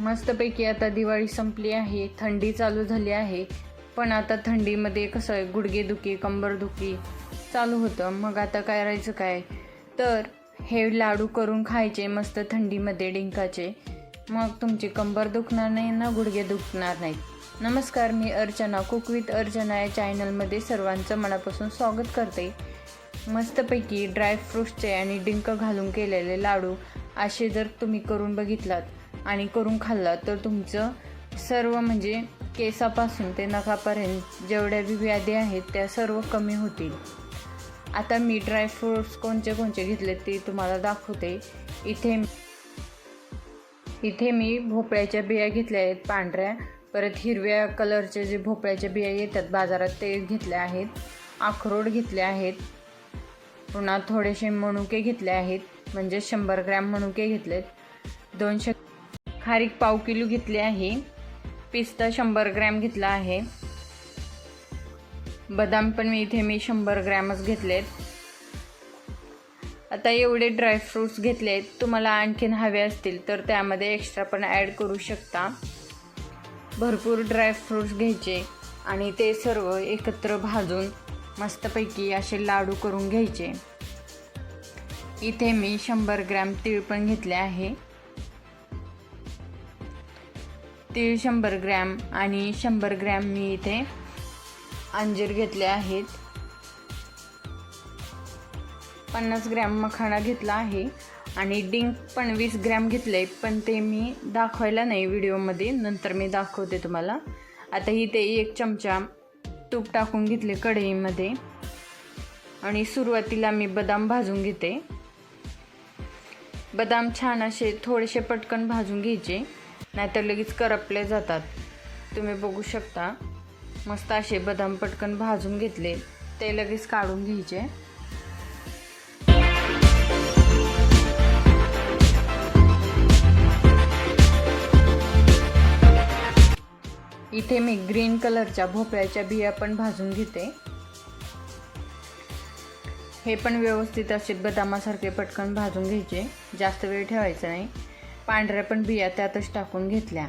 मस्तपैकी आता दिवाळी संपली आहे थंडी चालू झाली आहे. पण आता थंडीमध्ये कसं आहे गुडघेदुखी कंबरदुखी चालू होतं. मग आता काय करायचं काय? तर हे लाडू करून खायचे मस्त थंडीमध्ये डिंकाचे. मग तुमची कंबर दुखणार नाही ना गुडघे दुखणार नाहीत. नमस्कार मी अर्चना कुक विथ अर्चना या चॅनलमध्ये सर्वांचं मनापासून स्वागत करते. मस्तपैकी ड्रायफ्रूट्सचे आणि डिंक घालून केलेले लाडू असे जर तुम्ही करून बघितलात आणि करून खाल्ला तर तुमचं सर्व म्हणजे केसापासून ते नखापर्यंत जेवढ्या बी व्याधी आहेत त्या सर्व कमी होतील. आता मी ड्रायफ्रूट्स कोणते कोणते घेतले ते तुम्हाला दाखवते. इथे इथे मी भोपळ्याच्या बिया घेतल्या आहेत पांढऱ्या. परत हिरव्या कलरचे जे भोपळ्याच्या बिया येतात बाजारात ते घेतल्या आहेत. अक्रोड घेतले आहेत. पुन्हा थोडेसे मणुके घेतले आहेत म्हणजे शंभर ग्रॅम मणुके घेतलेत. दोनशे खारीक पाव किलो घेतले आहे. पिस्ता शंभर ग्रॅम घेतला आहे. बदाम पण मी इथे मी शंभर ग्रॅमच घेतलेत. आता एवढे ड्रायफ्रूट्स घेतले आहेत. तुम्हाला आणखीन हवे असतील तर त्यामध्ये एक्स्ट्रा पण ॲड करू शकता. भरपूर ड्रायफ्रूट्स घ्यायचे आणि ते सर्व एकत्र भाजून मस्तपैकी असे लाडू करून घ्यायचे. इथे मी शंभर ग्रॅम तीळ पण घेतले आहे. तीळ शंभर ग्रॅम आणि शंभर ग्रॅम मी इथे अंजीर घेतले आहेत. पन्नास ग्रॅम मखाणा घेतला आहे आणि डिंक पण वीस ग्रॅम घेतले पण ते मी दाखवायला नाही व्हिडिओमध्ये नंतर मी दाखवते तुम्हाला. आता इथे एक चमचा तूप टाकून घेतले कढईमध्ये. आणि सुरुवातीला मी बदाम भाजून घेते. बदाम छान असे थोडेसे पटकन भाजून घ्यायचे. नाहीतर लगेच करपले जातात. तुम्ही बघू शकता. मस्त असे बदाम पटकन भाजून घेतले. ते लगेच काढून घ्यायचे. इथे मी ग्रीन कलरच्या भोपळ्याच्या बिया पण भाजून घेते. हे पण व्यवस्थित असे बदामासारखे पटकन भाजून घ्यायचे. जास्त वेळ ठेवायचा नाही. पांढऱ्या पण बिया त्यातच टाकून घेतल्या.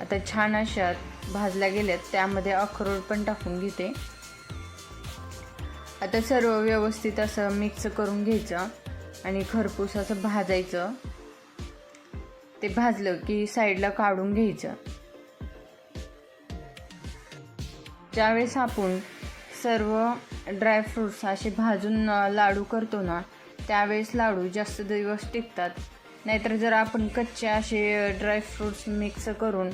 आता छान अशा भाजल्या गेल्यात त्यामध्ये अक्रोड पण टाकून घेते. आता सर्व व्यवस्थित असं मिक्स करून घ्यायचं आणि खरपूस असं भाजायचं. ते भाजलं की साईडला काढून घ्यायचं. ज्यावेळेस आपण सर्व ड्रायफ्रूट्स असे भाजून लाडू करतो ना त्यावेळेस लाडू जास्त दिवस टिकतात. नाहीतर जर आपण कच्चे असे ड्रायफ्रूट्स मिक्स करून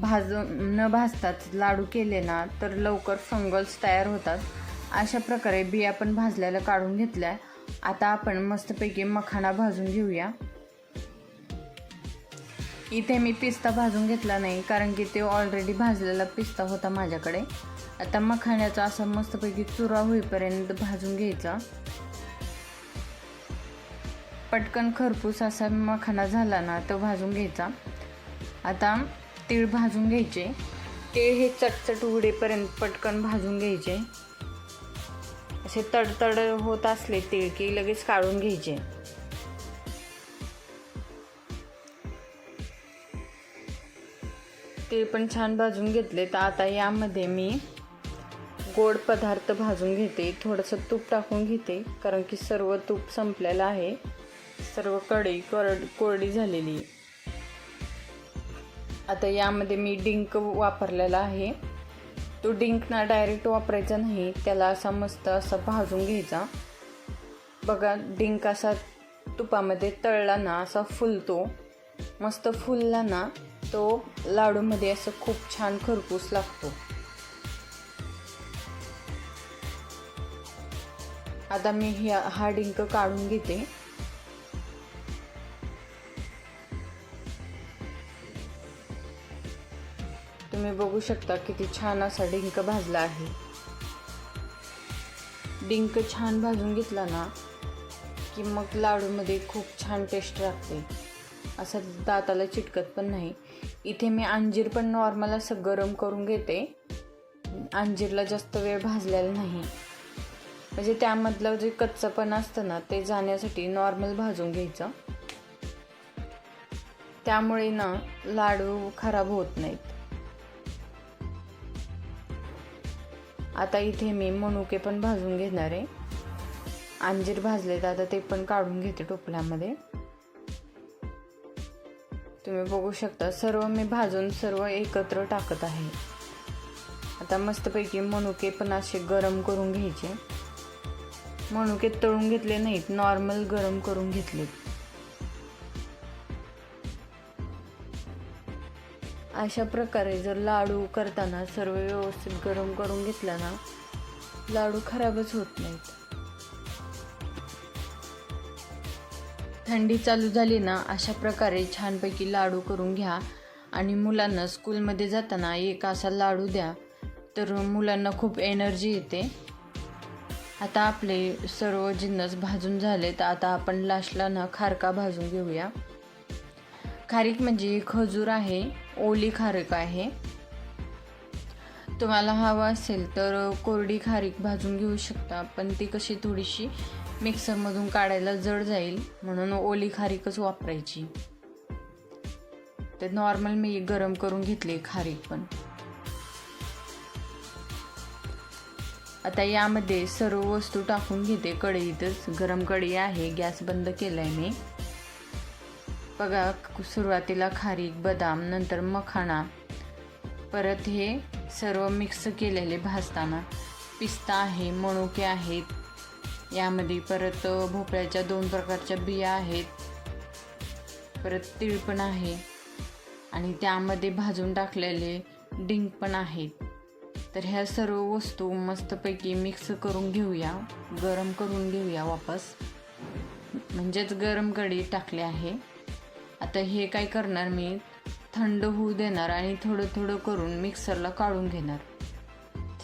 भाजून न भाजतात लाडू केले ना तर लवकर फंगल्स तयार होतात. अशा प्रकारे बिया पण भाजल्याला काढून घेतल्या. आता आपण मस्तपैकी मखाना भाजून घेऊया. इथे मी पिस्ता भाजून घेतला नाही कारण की ते ऑलरेडी भाजलेला पिस्ता होता माझ्याकडे. आता मखाण्याचा असा मस्तपैकी चुरा होईपर्यंत भाजून घ्यायचा. पटकन खरपूस असा मखाना झाला ना तो भाजून घ्यायचा. आता तीळ भाजून घ्यायचे. तीळ हे चटचट उघडेपर्यंत पटकन भाजून घ्यायचे. असे तडतड होत असले तीळ की लगेच काढून घ्यायचे. ते पण छान भाजून घेतले. तर आता यामध्ये मी गोड पदार्थ भाजून घेते. थोडंसं तूप टाकून घेते कारण की सर्व तूप संपलेलं आहे. सर्व कढई करड कोरडी झालेली. आता यामध्ये मी डिंक वापरलेला आहे. तो डिंक ना डायरेक्ट वापरायचा नाही त्याला असा मस्त असा भाजून घ्यायचा. बघा डिंक असा तुपामध्ये तळला ना असा फुलतो. मस्त फुलला ना तो लाडूमध्ये असं खूप छान खरपूस लागतो. आता मी ह्या हा डिंक काढून घेते. तुम्ही बघू शकता किती छान असा डिंक भाजला आहे. डिंक छान भाजून घेतला ना की मग लाडूमध्ये खूप छान टेस्ट लागते असं दाताला चिटकत पण नाही. इथे मी अंजीर पण नॉर्मल असं गरम करून घेते. अंजीरला जास्त वेळ भाजलेला नाही. म्हणजे त्यामधलं जे कच्चं पण असतं ना ते जाण्यासाठी नॉर्मल भाजून घ्यायचं. त्यामुळे ना लाडू खराब होत नाहीत. आता इथे मी मनुके पण भाजून घेणार आहे. अंजीर भाजलेत आता ते पण काढून घेते टोपल्यामध्ये. तुम्ही बघू शकता सर्व मी भाजून सर्व एकत्र टाकत आहे. आता मस्तपैकी मनुके पण असे गरम करून घ्यायचे. मनुके तळून घेतले नाहीत नॉर्मल गरम करून घेतलेत. अशा प्रकारे जर लाडू करताना सर्व व्यवस्थित गरम करून घेतला ना लाडू खराबच होत नाहीत. थंडी चालू झाली ना अशा प्रकारे छानपैकी लाडू करून घ्या. आणि मुलांना स्कूलमध्ये जाताना एक असा लाडू द्या. तर मुलांना खूप एनर्जी येते. आता आपले सर्व जिन्नस भाजून झालेत. आता आपण लास्टला ना खारका भाजून घेऊया. खारीक म्हणजे खजूर आहे. ओली खारीक आहे. तुम्हाला हवं असेल तर कोरडी खारीक भाजून घेऊ शकता पण ती कशी थोडीशी मिक्सरमधून काढायला जड जाईल म्हणून ओली खारीकच वापरायची. ते नॉर्मल मी गरम करून घेतली खारीक पण. आता यामध्ये सर्व वस्तू टाकून घेते कढईतच. गरम कढई आहे गॅस बंद केलाय मी. बघा सुरुवातीला खारीक बदाम नंतर मखाणा. परत हे सर्व मिक्स केलेले भाजताना पिस्ता आहे मणुके आहेत. यामध्ये परत भोपळ्याच्या दोन प्रकारच्या बिया आहेत. परत तीळ पण आहे. आणि त्यामध्ये भाजून टाकलेले डिंक पण आहेत. तर ह्या सर्व वस्तू मस्तपैकी मिक्स करून घेऊया गरम करून घेऊया वापस. म्हणजेच गरम कढी टाकले आहे. आता हे काय करणार मी? थंड होऊ देणार आणि थोडं थोडं करून मिक्सरला काढून घेणार.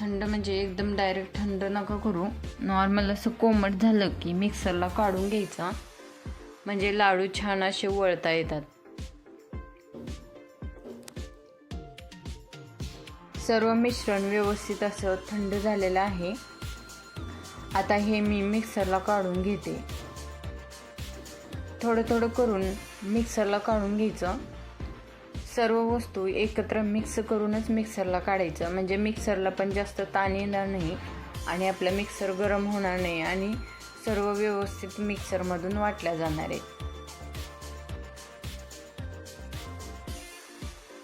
थंड म्हणजे एकदम डायरेक्ट थंड नका करू. नॉर्मल असं कोमट झालं की मिक्सरला काढून घ्यायचा. म्हणजे लाडू छान असे वळता येतात. सर्व मिश्रण व्यवस्थित असं थंड झालेलं आहे. आता हे मी मिक्सरला काढून घेते. थोडं थोडं करून मिक्सरला काढून घ्यायचं. सर्व वस्तू एकत्र मिक्स करूनच मिक्सरला काढायचं. म्हणजे मिक्सरला पण जास्त ताण येणार नाही आणि आपला मिक्सर गरम होणार नाही आणि सर्व व्यवस्थित मिक्सरमधून वाटल्या जाणार आहे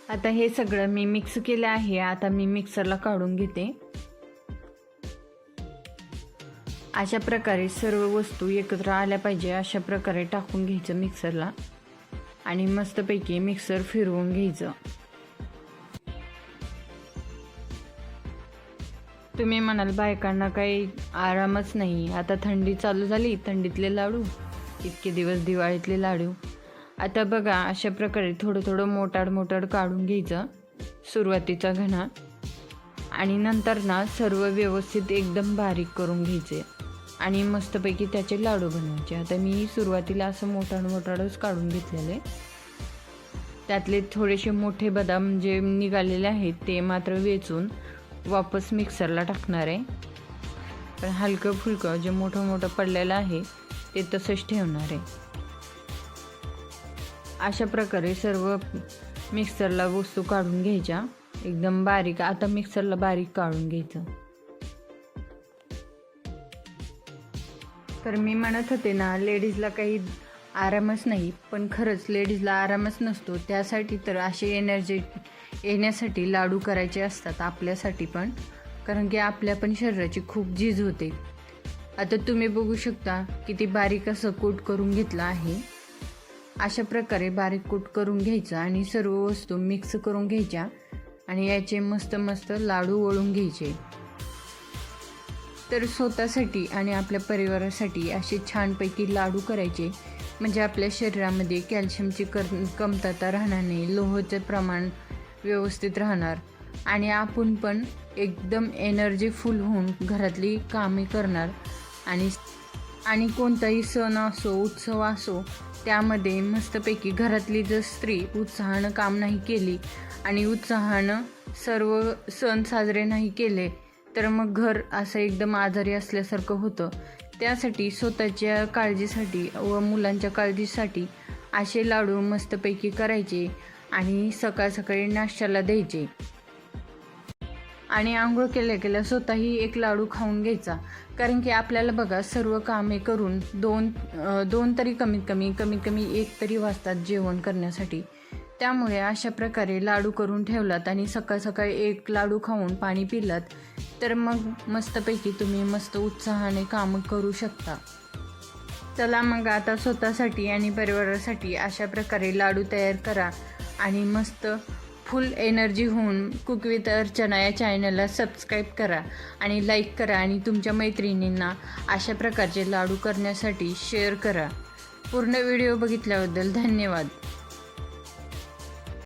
आता हे सगळं मी मिक्स केलं आहे. आता मी मिक्सरला काढून घेते. अशा प्रकारे सर्व वस्तू एकत्र आल्या पाहिजे. अशा प्रकारे टाकून घ्यायचं मिक्सरला. आणि मस्तपैकी मिक्सर फिरवून घ्यायचं. तुम्ही म्हणाल बायकांना काही आरामच नाही. आता थंडी चालू झाली थंडीतले लाडू. इतके दिवस दिवाळीतले लाडू. आता बघा अशा प्रकारे थोडं थोडं मोटाड मोटाड काढून घ्यायचं. सुरुवातीचा घणा. आणि नंतर ना सर्व व्यवस्थित एकदम बारीक करून घ्यायचे. आणि मस्तपैकी त्याचे लाडू बनवायचे. आता मी सुरुवातीला असं मोठाड मोठाडच काढून घेतलेले. त्यातले थोडेसे मोठे बदाम जे निघालेले आहेत ते मात्र वेचून वापस मिक्सरला टाकणार आहे. पण हलकं फुलकं जे मोठं मोठं पडलेलं आहे ते तसंच ठेवणार आहे. अशा प्रकारे सर्व मिक्सरला वस्तू काढून घ्यायच्या. एकदम बारीक आता मिक्सरला बारीक काढून घ्यायचं. तर मी म्हणत होते ना लेडीजला काही आरामच नाही पण खरंच लेडीजला आरामच नसतो. त्यासाठी तर असे एनर्जी येण्यासाठी लाडू करायचे असतात आपल्यासाठी पण कारण की आपल्या पण शरीराची खूप झीज होते. आता तुम्ही बघू शकता किती बारीक असं कूट करून घेतलं आहे. अशा प्रकारे बारीक कूट करून घ्यायचं आणि सर्व वस्तू मिक्स करून घ्यायच्या आणि याचे मस्त मस्त लाडू वळून घ्यायचे. तर स्वतःसाठी आणि आपल्या परिवारासाठी असे छानपैकी लाडू करायचे. म्हणजे आपल्या शरीरामध्ये कॅल्शियमची कर कमतरता राहणार नाही लोहाचं प्रमाण व्यवस्थित राहणार. आणि आपण पण एकदम एनर्जीफुल होऊन घरातली कामे करणार. आणि आणि कोणताही सण असो उत्सव असो त्यामध्ये मस्तपैकी घरातली जर स्त्री उत्साहानं काम नाही केली आणि उत्साहानं सर्व सण साजरे नाही केले तर मग घर असं एकदम आजारी असल्यासारखं होतं. त्यासाठी स्वतःच्या काळजीसाठी व मुलांच्या काळजीसाठी असे लाडू मस्तपैकी करायचे आणि सकाळ सकाळी नाश्त्याला द्यायचे. आणि आंघोळ केल्या केल्या स्वतःही एक लाडू खाऊन घ्यायचा. कारण की आपल्याला बघा सर्व कामे करून दोन दोन तरी कमीत कमी कमीत कमी एक तरी वाजतात जेवण करण्यासाठी. त्यामुळे अशा प्रकारे लाडू करून ठेवलात आणि सकाळ सकाळी एक लाडू खाऊन पाणी पिलात. तर मग मस्तपैकी तुम्ही मस्त उत्साहाने कामं करू शकता. चला मग आता स्वतःसाठी आणि परिवारासाठी अशा प्रकारे लाडू तयार करा आणि मस्त फुल एनर्जी होऊन कुक विथ अर्चना या चॅनलला सबस्क्राईब करा आणि लाईक करा आणि तुमच्या मैत्रिणींना अशा प्रकारचे लाडू करण्यासाठी शेअर करा. पूर्ण व्हिडिओ बघितल्याबद्दल धन्यवाद.